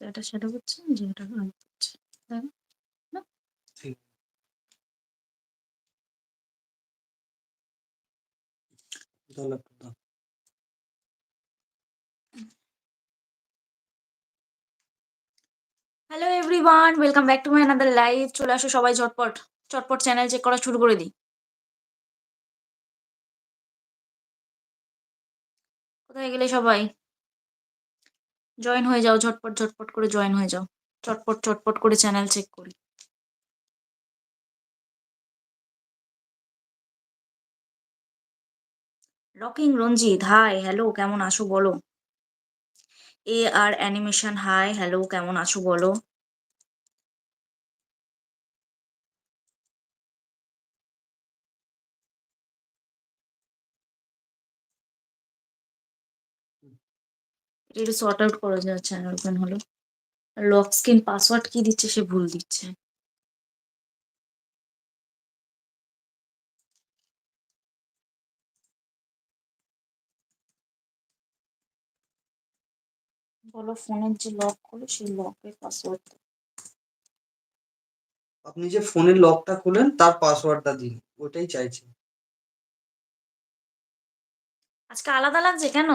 এটা সেটা হচ্ছে যে এটা হচ্ছে তাই না? Hello everyone welcome back to my another live চলে আসো সবাই ঝটপট চটপট চ্যানেল চেক করা শুরু করে দিই। কোথায় গেলে সবাই? জয়েন হয়ে যাও, ঝটপট ঝটপট করে জয়েন হয়ে যাও। চটপট চটপট করে চ্যানেল চেক করি। রকিং রঞ্জিত হাই হ্যালো কেমন আছো বলো? A R animation hi hello কেমন আছো বলো? এটা সর্ট আউট করা যায় চ্যানেল ওপেন হলো। লক স্ক্রিন পাসওয়ার্ড কি দিচ্ছে সে ভুল দিচ্ছে। বলো ফোনের যে লক করো সেই লকের পাসওয়ার্ড আপনি যে ফোনের লকটা খুলেন তার পাসওয়ার্ডটা দিন ওটাই চাইছি। আজকে আলাদা লাগছে কেন?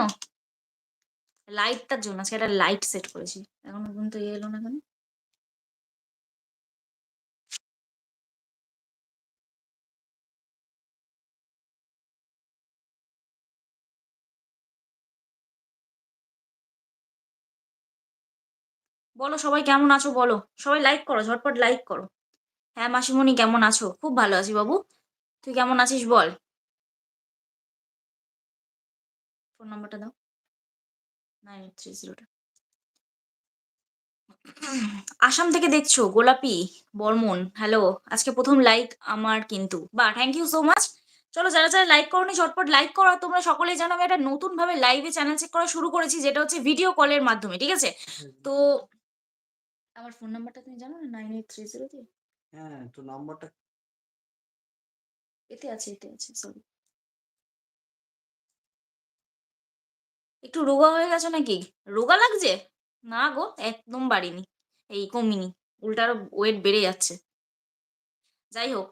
লাইটটার জন্য, আজকে একটা লাইট সেট করেছি। এখনও পর্যন্ত ইয়ে এলো না কেন? বলো, সবাই কেমন আছো? বলো। সবাই লাইক করো, ঝটপট লাইক করো। হ্যাঁ মাসিমণি কেমন আছো? খুব ভালো আছি বাবু। তুই কেমন আছিস বল। ফোন নাম্বারটা দাও। নাইন এইট থ্রি জিরোটা। আসাম থেকে দেখছ গোলাপি বর্মন হ্যালো আজকে প্রথম লাইক আমার কিন্তু। বা থ্যাংক ইউ সো মাচ চলো যারা যারা লাইক করোনি ঝটপট লাইক করো তোমরা সকলেই জানো আমি একটা নতুন ভাবে লাইভে চ্যানেল চেক করা শুরু করেছি যেটা হচ্ছে ভিডিও কলের মাধ্যমে ঠিক আছে? তো আমার ফোন নাম্বারটা তুমি জানো না? নাইন এইট থ্রি জিরো হ্যাঁ তো নাম্বারটা এতে আছে এতে আছে সরি একটু রোগা হয়ে গেছো নাকি? রোগা লাগছে? না গো, একদম বাড়িনি। এই কমিনি উল্টা আরও ওয়েট বেড়ে যাচ্ছে। যাই হোক,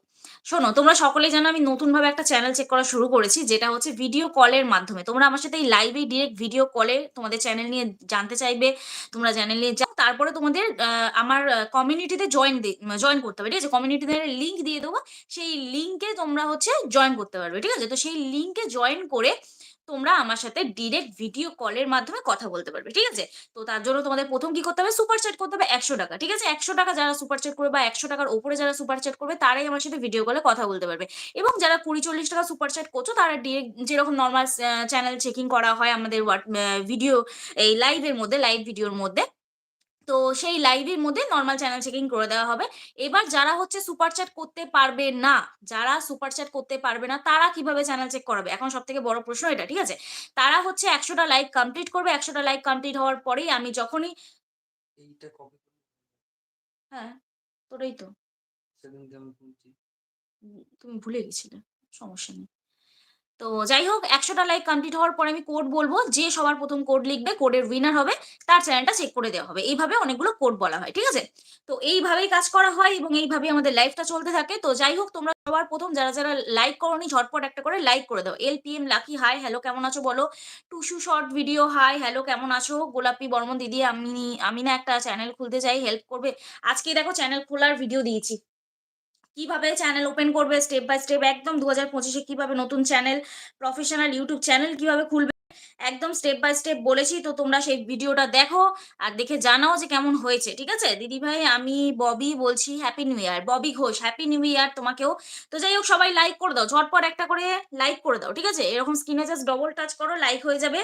শোনো, তোমরা সকলেই জানো আমি নতুন ভাবে একটা চ্যানেল চেক করা শুরু করেছি, যেটা হচ্ছে ভিডিও কলের মাধ্যমে। তোমরা আমার সাথে এই লাইভে ডিরেক্ট ভিডিও কলে তোমাদের চ্যানেল নিয়ে জানতে চাইবে, তোমরা চ্যানেল নিয়ে যাও, তারপরে তোমাদের আমার কমিউনিটিতে জয়েন জয়েন করতে হবে, ঠিক আছে? কমিউনিটিতে লিঙ্ক দিয়ে দেবো, সেই লিঙ্কে তোমরা হচ্ছে জয়েন করতে পারবে, ঠিক আছে? তো সেই লিঙ্কে জয়েন করে তোমরা আমার সাথে ডিরেক্ট ভিডিও কলের মাধ্যমে কথা বলতে পারবে, ঠিক আছে? তো তার জন্য তোমাদের প্রথম কি করতে হবে? সুপার চ্যাট করতে হবে একশো টাকা, ঠিক আছে? একশো টাকা যারা সুপার চ্যাট করবে বা একশো টাকার উপরে যারা সুপার চ্যাট করবে, তারাই আমার সাথে ভিডিও কলে কথা বলতে পারবে। এবং যারা কুড়ি চল্লিশ টাকা সুপার চ্যাট করছ, তারা ডিরেক্ট যেরকম নর্মাল চ্যানেল চেকিং করা হয় আমাদের ভিডিও এই লাইভের মধ্যে লাইভ ভিডিওর মধ্যে তো সেই লাইভের মধ্যে নর্মাল চ্যানেল চেকিং করে দেওয়া হবে। এবার যারা হচ্ছে সুপার চ্যাট করতে পারবে না যারা সুপার চ্যাট করতে পারবে না তারা কীভাবে চ্যানেল চেক করাবে? এখন সব থেকে বড় প্রশ্ন এটা ঠিক আছে? তারা হচ্ছে একশোটা লাইক কমপ্লিট করবে একশোটা লাইক কমপ্লিট হওয়ার পরেই আমি যখনই হ্যাঁ তোরাই তো। তুমি ভুলে গেছিলে সমস্যা নেই। তো যাই হোক একশোটা লাইক কমপ্লিট হওয়ার পরে আমি কোড বলব, যে সবার প্রথম কোড লিখবে কোডের উইনার হবে, তার চ্যানেলটা চেক করে দেওয়া হবে। এইভাবে অনেকগুলো কোড বলা হয়, ঠিক আছে? তো এইভাবেই কাজ করা হয় এবং এইভাবে আমাদের লাইফটা চলতে থাকে। তো যাই হোক তোমরা সবার প্রথম যারা যারা লাইক করনি, ঝটপট একটা করে লাইক করে দাও। L P M Lucky hi hello কেমন আছো বলো? Tusu short video hi hello কেমন আছো? গোলাপি, বর্মন দিদি আমি আমি না একটা চ্যানেল খুলতে চাই হেল্প করবে। আজকে দেখো চ্যানেল খোলার ভিডিও দিয়েছি। কীভাবে চ্যানেল ওপেন করবে স্টেপ বাই স্টেপ একদম দু হাজার পঁচিশে কীভাবে নতুন চ্যানেল প্রফেশনাল ইউটিউব চ্যানেল কীভাবে খুলবে? একদম স্টেপ বাই স্টেপ বলেছি, তো তোমরা সেই ভিডিওটা দেখো আর দেখে জানাও যে কেমন হয়েছে, ঠিক আছে? দিদি ভাই, আমি ববি বলছি happy new year Bobby Ghosh happy new year তোমাকেও। তো যাই হোক, সবাই লাইক করে দাও, ঝটপট একটা করে লাইক করে দাও, ঠিক আছে? এরকম স্ক্রিনে জাস্ট ডবল টাচ করো লাইক হয়ে যাবে।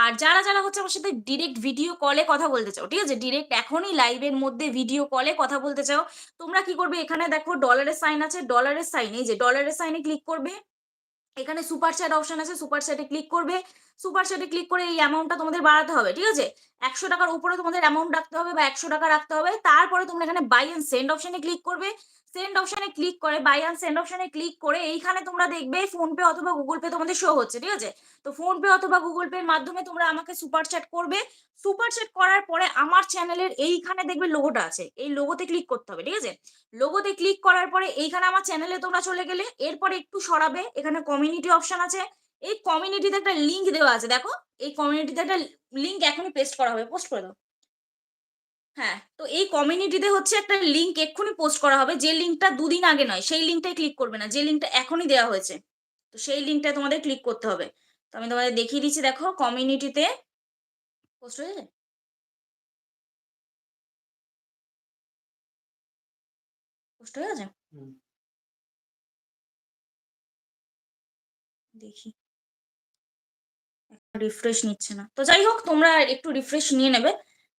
আর যারা যারা হচ্ছে আমার সাথে ডিরেক্ট ভিডিও কলে কথা বলতে চাও, ঠিক আছে? ডিরেক্ট এখনই লাইভের মধ্যে ভিডিও কলে কথা বলতে চাও, তোমরা কি করবে? এখানে দেখো ডলারের সাইন আছে ডলারের সাইন এই যে ডলারের সাইনে ক্লিক করবে। এখানে সুপার চ্যাট অপশন আছে সুপার চ্যাটে ক্লিক করবে। সুপার চ্যাটে ক্লিক করে এই অ্যামাউন্টটা তোমাদের বাড়াতে হবে, ঠিক আছে? একশো টাকার উপরে তোমাদের অ্যামাউন্ট রাখতে হবে বা একশো টাকা রাখতে হবে। তারপরে তোমরা এখানে বাই অ্যান্ড সেন্ড অপশনে ক্লিক করবে। সেন্ড অপশনে ক্লিক করে বাই অ্যান্ড সেন্ড অপশনে ক্লিক করে এইখানে তোমরা দেখবে ফোন পে অথবা গুগল পে তোমাদের শো হচ্ছে, ঠিক আছে? তো ফোন পে অথবা গুগল পের মাধ্যমে তোমরা আমাকে সুপার চ্যাট করবে। সুপার চ্যাট করার পরে আমার চ্যানেলের এইখানে দেখবে লোগোটা আছে। এই লোগোতে ক্লিক করতে হবে, ঠিক আছে? লোগোতে ক্লিক করার পরে এইখানে আমার চ্যানেলে তোমরা চলে গেলে। এরপরে একটু সরাবে, এখানে কমিউনিটি অপশন আছে। এই কমিউনিটিতে একটা লিংক দেওয়া আছে দেখো? এই কমিউনিটিতে একটা লিংক এখনই পেস্ট করা হবে পোস্ট করে দাও। হ্যাঁ তো এই কমিউনিটিতে হচ্ছে একটা লিংক এক্ষুনি পোস্ট করা হবে যে লিঙ্কটা দুদিন আগে নয় সেই লিঙ্কটাই ক্লিক করবে না যে লিঙ্কটা এখনই দেওয়া হয়েছে তো সেই লিঙ্কটা তোমাদের ক্লিক করতে হবে। তো আমি তোমাদের দেখিয়ে দিচ্ছি দেখো কমিউনিটিতে পোস্ট হয়েছে পোস্ট হয়ে গেছে? দেখি। রিফ্রেশ নিচ্ছে না। তো যাই হোক, তোমরা একটু রিফ্রেশ নিয়ে নেবে।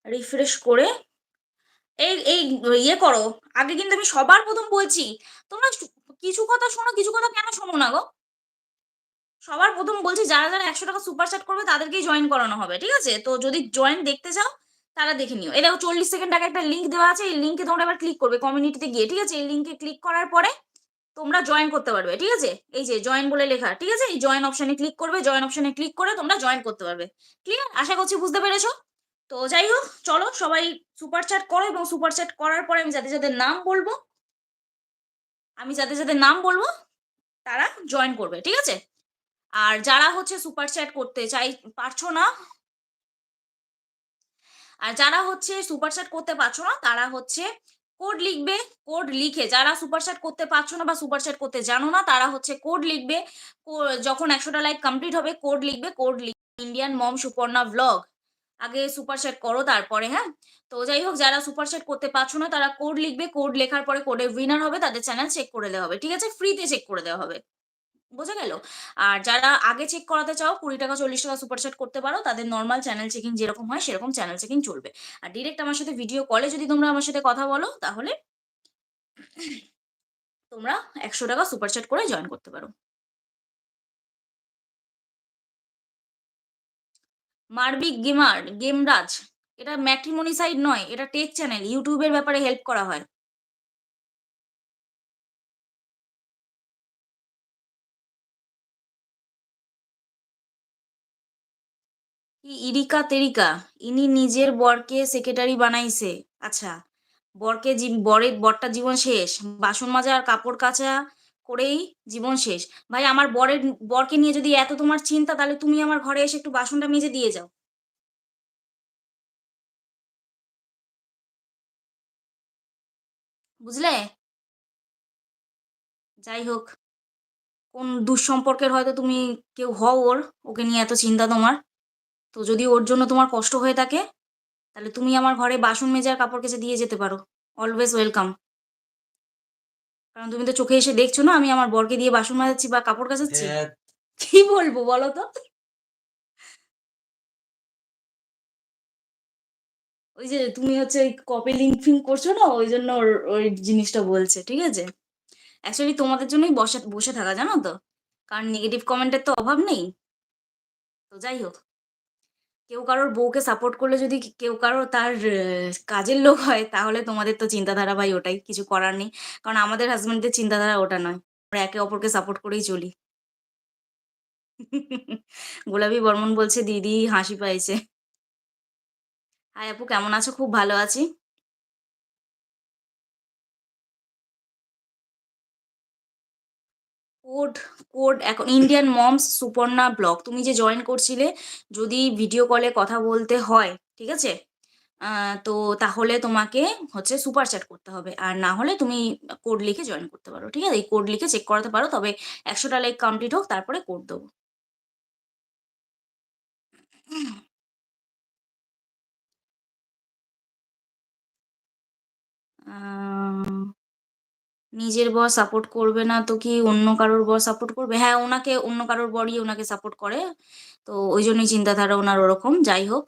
রিফ্রেশ করে এই এই ইয়ে করো। আগে কিন্তু আমি সবার প্রথম বলছি, তোমরা কিছু কথা শোনো, কিছু কথা কেন শোনো না গো? সবার প্রথম বলছি, যারা যারা একশো টাকা সুপার চ্যাট করবে, তাদেরকেই জয়েন করানো হবে, ঠিক আছে? তো যদি জয়েন দেখতে চাও, তারা দেখে নিও। দেখো চল্লিশ সেকেন্ড আগে একটা লিঙ্ক দেওয়া আছে, এই লিঙ্কে তোমরা এবার ক্লিক করবে কমিউনিটিতে গিয়ে, ঠিক আছে? এই লিঙ্কে ক্লিক করার পরে তোমরা জয়েন করতে পারবে, ঠিক আছে? এই যে জয়েন বলে লেখা, ঠিক আছে? এই জয়েন অপশনে ক্লিক করবে জয়েন অপশনে ক্লিক করে তোমরা জয়েন করতে পারবে। ক্লিয়ার আশা করছি বুঝতে পেরেছ? তো যাই হোক, চলো সবাই সুপার চ্যাট করো এবং সুপার চ্যাট করার পরে আমি যাদের যাদের নাম বলব, আমি যাদের যাদের নাম বলব, তারা জয়েন করবে, ঠিক আছে? আর যারা হচ্ছে সুপার চ্যাট করতে চাই, পারছ না? আর যারা হচ্ছে সুপার চ্যাট করতে পারছ না, তারা হচ্ছে কোড লিখবে কোড লিখে, যারা সুপারচ্যাট করতে পারছ না বা সুপার চ্যাট করতে জানো না, তারা হচ্ছে কোড লিখবে যখন একশোটা লাইক কমপ্লিট হবে কোড লিখবে code Indian mom Suparna blog আগে সুপার চ্যাট করো তারপরে হ্যাঁ? তো যাই হোক, যারা সুপার চ্যাট করতে পারছ না, তারা কোড লিখবে কোড লেখার পরে কোডে উইনার হবে, তাদের চ্যানেল চেক করে দেওয়া হবে, ঠিক আছে? ফ্রিতে চেক করে দেওয়া হবে। বোঝা গেল? আর যারা আগে চেক করাতে চাও, কুড়ি টাকা, চল্লিশ টাকা সুপার করতে পারো, তাদের নর্মাল চ্যানেল চেকিং যেরকম হয়, সেরকম চ্যানেল চেকিং চলবে। আর ডিরেক্ট আমার সাথে ভিডিও কলে যদি তোমরা আমার সাথে কথা বলো, তাহলে তোমরা একশো টাকা সুপার করে জয়েন করতে পারো। মারবিক গেমার, গেমরাজ, এটা ম্যাট্রিমনি সাইট নয়, এটা টেক চ্যানেল ইউটিউবের ব্যাপারে হেল্প করা হয়। ইরিকা তেরিকা? ইনি নিজের বরকে সেক্রেটারি বানাইছে। আচ্ছা বরকে বরের বরটা জীবন শেষ, বাসন মাজা আর কাপড় কাচা করেই জীবন শেষ। ভাই, আমার বরের বরকে নিয়ে যদি এত তোমার চিন্তা, তাহলে তুমি আমার ঘরে এসে একটু বাসনটা মেজে দিয়ে যাও। বুঝলে? যাই হোক, কোন দুঃসম্পর্কের হয়তো তুমি কেউ হও ওর, ওকে নিয়ে এত চিন্তা তোমার। তো যদি ওর জন্য তোমার কষ্ট হয়ে থাকে তাহলে তুমি আমার ঘরে বাসন মেজার কাপড় কেচে দিয়ে যেতে পারো। অলওয়েজ ওয়েলকাম কারণ তুমি তো চোখে এসে দেখছ না আমি আমার বরকে দিয়ে বাসন মাজাচ্ছি বা কাপড় কাচাচ্ছি? হ্যাঁ। কি বলব বলো তো? ওই যে তুমি হচ্ছে ওই কপি লিঙ্ক ফিং করছ না ওই জন্য ওর- ওই জিনিসটা বলছে ঠিক আছে? অ্যাকচুয়ালি তোমাদের জন্যই বসে বসে থাকা জানো তো? কারণ নেগেটিভ কমেন্টের তো অভাব নেই। তো যাই হোক। কেউ কারোর বউকে সাপোর্ট করলে যদি কেউ কারোর তার কাজের লোক হয়, তাহলে তোমাদের তো চিন্তাধারা ভাই ওটাই, কিছু করার নেই। কারণ আমাদের হাজবেন্ডদের চিন্তাধারা ওটা নয়। আমরা একে অপরকে সাপোর্ট করেই চলি। গোলাপি বর্মন বলছে, দিদি হাসি পাইছে। হাই আপু, কেমন আছো? খুব ভালো আছি। কোড কোড, এখন ইন্ডিয়ান মমস সুপর্ণা ব্লগ তুমি যে জয়েন করছিলে, যদি ভিডিও কলে কথা বলতে হয়, ঠিক আছে? তো তাহলে তোমাকে হচ্ছে সুপার চ্যাট করতে হবে। আর না হলে তুমি কোড লিখে জয়েন করতে পারো, ঠিক আছে? এই কোড লিখে চেক করাতে পারো, তবে একশোটা লাইক কমপ্লিট হোক, তারপরে কোড দেবো। নিজের বর সাপোর্ট করবে না তো কি অন্য কারোর বর সাপোর্ট করবে? হ্যাঁ ওনাকে, অন্য কারোর বরই ওনাকে সাপোর্ট করে। তো ওই জন্যই চিন্তাধারা ওনার ওরকম। যাই হোক,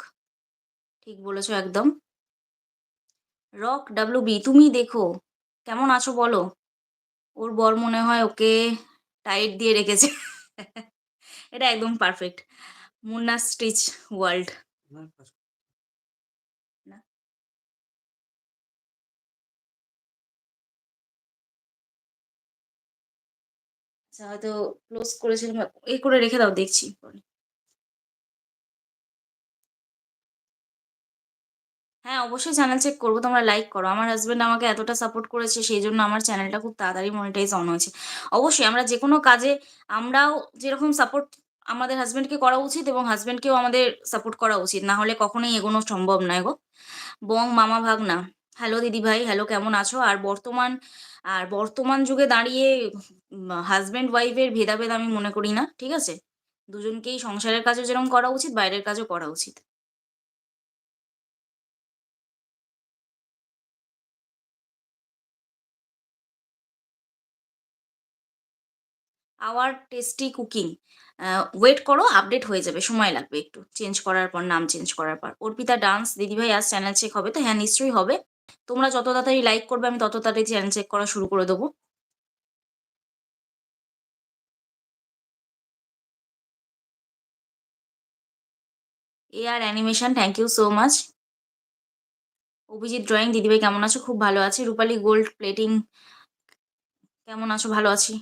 ঠিক বলেছ একদম। রক ডাব্লিউ বি তুমি দেখো, কেমন আছো বলো? ওর বর মনে হয় ওকে টাইট দিয়ে রেখেছে। এটা একদম পারফেক্ট মুন্না স্টিচ ওয়ার্ল্ড আচ্ছা হয়তো ক্লোজ করেছিলাম এই করে রেখে দাও, দেখছি পরে। হ্যাঁ অবশ্যই চ্যানেল চেক করব, তোমরা লাইক করো। আমার হাজবেন্ড আমাকে এতটা সাপোর্ট করেছে, সেই জন্য আমার চ্যানেলটা খুব তাড়াতাড়ি মনিটাইজ অন হয়েছে। অবশ্যই আমরা যে কোনো কাজে আমরাও যেরকম সাপোর্ট আমাদের হাজব্যান্ডকে করা উচিত এবং হাজব্যান্ডকেও আমাদের সাপোর্ট করা উচিত, না হলে কখনোই এগোনো সম্ভব নয় গো। বং মামা ভাগ না হ্যালো দিদি ভাই হ্যালো কেমন আছো? আর বর্তমান আর বর্তমান যুগে দাঁড়িয়ে হাজবেন্ড ওয়াইফের ভেদাভেদ আমি মনে করি না, ঠিক আছে? দুজনকেই সংসারের কাজও যেরকম করা উচিত, বাইরের কাজও করা উচিত। আওয়ার টেস্টি কুকিং ওয়েট করো আপডেট হয়ে যাবে, সময় লাগবে একটু। চেঞ্জ করার পর, নাম চেঞ্জ করার পর। অর্পিতা ডান্স দিদিভাই আজ চ্যানেল চেক হবে, তো হ্যাঁ নিশ্চয়ই হবে। তোমরা যত তাড়াতাড়ি লাইক করবে, আমি তত তাড়াতাড়ি চ্যানেল চেক করা শুরু করে দেবো। A R animation thank you so much Abhijit drawing দিদিভাই কেমন আছো? খুব ভালো আছি। রূপালী গোল্ড প্লেটিং কেমন আছো? ভালো আছি।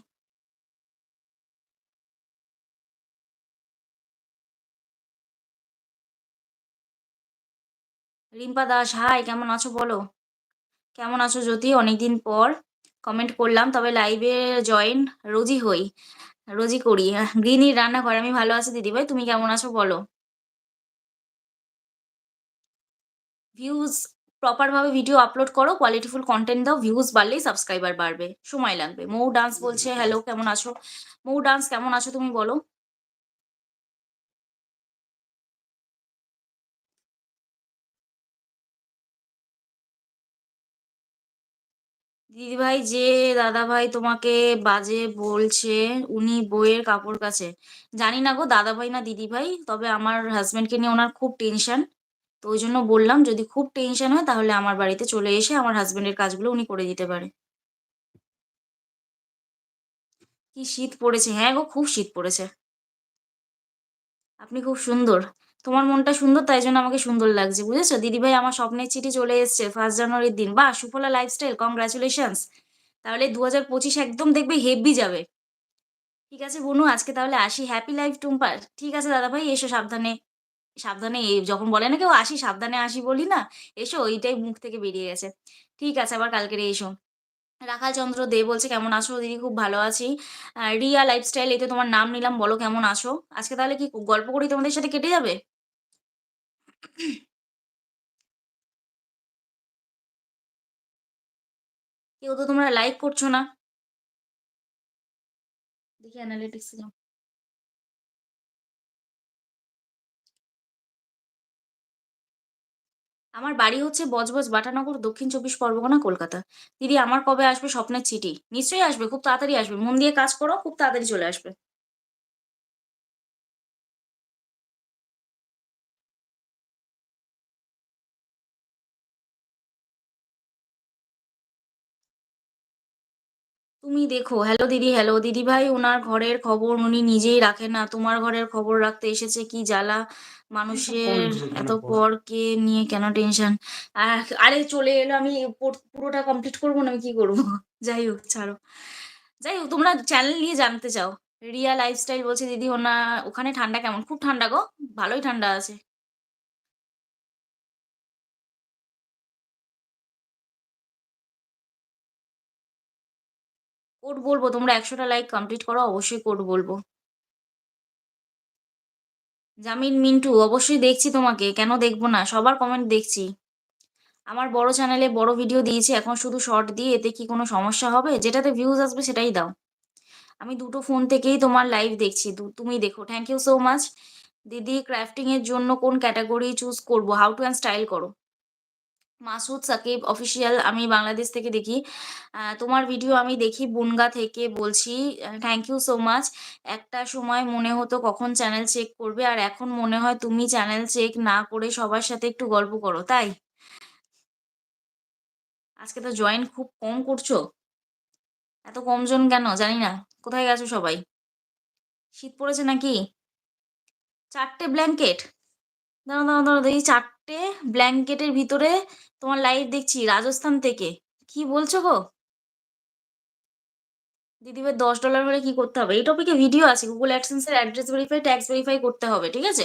রিম্পা দাস হাই কেমন আছো বলো? কেমন আছো জ্যোতি? অনেকদিন পর কমেন্ট করলাম, তবে লাইভে জয়েন রোজই হই, রোজই করি। গৃহিণীর রান্নাঘর, আমি ভালো আছি দিদিভাই তুমি কেমন আছো বলো? ভিউজ প্রপারভাবে ভিডিও আপলোড করো কোয়ালিটিফুল কন্টেন্ট দাও ভিউজ বাড়লেই সাবস্ক্রাইবার বাড়বে, সময় লাগবে। মৌ ডান্স বলছে হ্যালো কেমন আছো? মৌ ডান্স কেমন আছো তুমি বলো? দিদিভাই যে দাদাভাই তোমাকে বাজে বলছে, উনি বইয়ের কাপড় কাছে। জানি না গো দাদাভাই না দিদিভাই তবে আমার হাজবেন্ডকে নিয়ে ওনার খুব টেনশন তো ওই জন্য বললাম, যদি খুব টেনশন হয়, তাহলে আমার বাড়িতে চলে এসে আমার হাজবেন্ডের কাজগুলো উনি করে দিতে পারে। কি শীত পড়েছে? হ্যাঁ গো, খুব শীত পড়েছে। আপনি খুব সুন্দর। তোমার মনটা সুন্দর, তাই জন্য আমাকে সুন্দর লাগছে, বুঝেছ? দিদিভাই আমার স্বপ্নের চিঠি চলে এসছে ফার্স্ট জানুয়ারির দিন। বাহ, সুফলা লাইফস্টাইল কংগ্রাচুলেশনস তাহলে দু হাজার পঁচিশ একদম দেখবে হেভি যাবে। ঠিক আছে বনু, আজকে তাহলে আসি। হ্যাপি লাইফ টুম্পার। ঠিক আছে দাদা ভাই এসো সাবধানে। সাবধানে যখন বলে না কেউ, আসি, সাবধানে আসি বলি না? এসো, ওইটাই মুখ থেকে বেরিয়ে গেছে। ঠিক আছে, আবার কালকেরে এসো। রাখাল চন্দ্র দে বলছে, কেমন আছো? দিদি, খুব ভালো আছি। রিয়া লাইফস্টাইল এতে তোমার নাম নিলাম, বলো কেমন আছো? আজকে তাহলে কি গল্প করি তোমাদের সাথে কেটে যাবে? কেউ তো তোমরা লাইক করছ না। দেখি অ্যানালিটিক্স আমার বাড়ি হচ্ছে বজবজ বাটানগর, দক্ষিণ চব্বিশ পরগনা, কলকাতা। দিদি, আমার কবে আসবে স্বপ্নের চিঠি? নিশ্চয়ই আসবে, খুব তাড়াতাড়ি আসবে। মন দিয়ে কাজ করো, খুব তাড়াতাড়ি চলে আসবে। তুমি দেখো হ্যালো দিদি হ্যালো দিদি ভাই ওনার ঘরের খবর উনি নিজেই রাখে না। তোমার ঘরের খবর রাখতে এসেছে কি জ্বালা? মানুষের এত পর কে নিয়ে কেন টেনশন? আরে চলে এলো আমি পুরোটা কমপ্লিট করব না আমি কি করব? যাই হোক ছাড়ো। যাই হোক তোমরা চ্যানেল নিয়ে জানতে চাও। রিয়া লাইফস্টাইল বলছে দিদি ওনা ওখানে ঠান্ডা কেমন? খুব ঠান্ডা গো ভালোই ঠান্ডা আছে। কোড বলব? তোমরা একশোটা লাইক কমপ্লিট করো, অবশ্যই কোড বলব। জামিন মিন্টু, অবশ্যই দেখছি তোমাকে, কেন দেখব না? সবার কমেন্ট দেখছি। আমার বড় চ্যানেলে বড় ভিডিও দিয়েছি, এখন শুধু শর্ট দিয়ে, এতে কি কোনো সমস্যা হবে? যেটাতে ভিউজ আসবে সেটাই দাও। আমি দুটো ফোন থেকেই তোমার লাইভ দেখছি তুমি দেখো। থ্যাংক ইউ সো মাচ দিদি ক্রাফটিং এর জন্য কোন ক্যাটাগরি চুজ করব? হাউ টু অ্যান্ড স্টাইল করো। মাসুদ সাকিব অফিসিয়াল আমি বাংলাদেশ থেকে দেখি। তোমার ভিডিও আমি দেখি বনগা থেকে বলছি। থ্যাংক ইউ সো মাচ একটা সময় মনে হতো কখন চ্যানেল চেক করবে, আর এখন মনে হয় তুমি চ্যানেল চেক না করে সবার সাথে একটু গল্প করো, তাই? আজকে তো জয়েন খুব কম করছ। এত কমজন কেন? জানি না। কোথায় গেছো সবাই? শীত পড়েছে নাকি? চারটে ব্ল্যাঙ্কেট দাঁড়াও দাঁড়াও দাঁড়াও, দেখি চারটে ব্ল্যাঙ্কেটের ভিতরে তোমার লাইভ দেখছি, রাজস্থান থেকে। কি বলছো গো? দিদিভাই দশ ডলার হলে কি করতে হবে? এই টপিকে ভিডিও আছে গুগল অ্যাডসেন্সের অ্যাড্রেস ভেরিফাই ট্যাক্স ভেরিফাই করতে হবে, ঠিক আছে?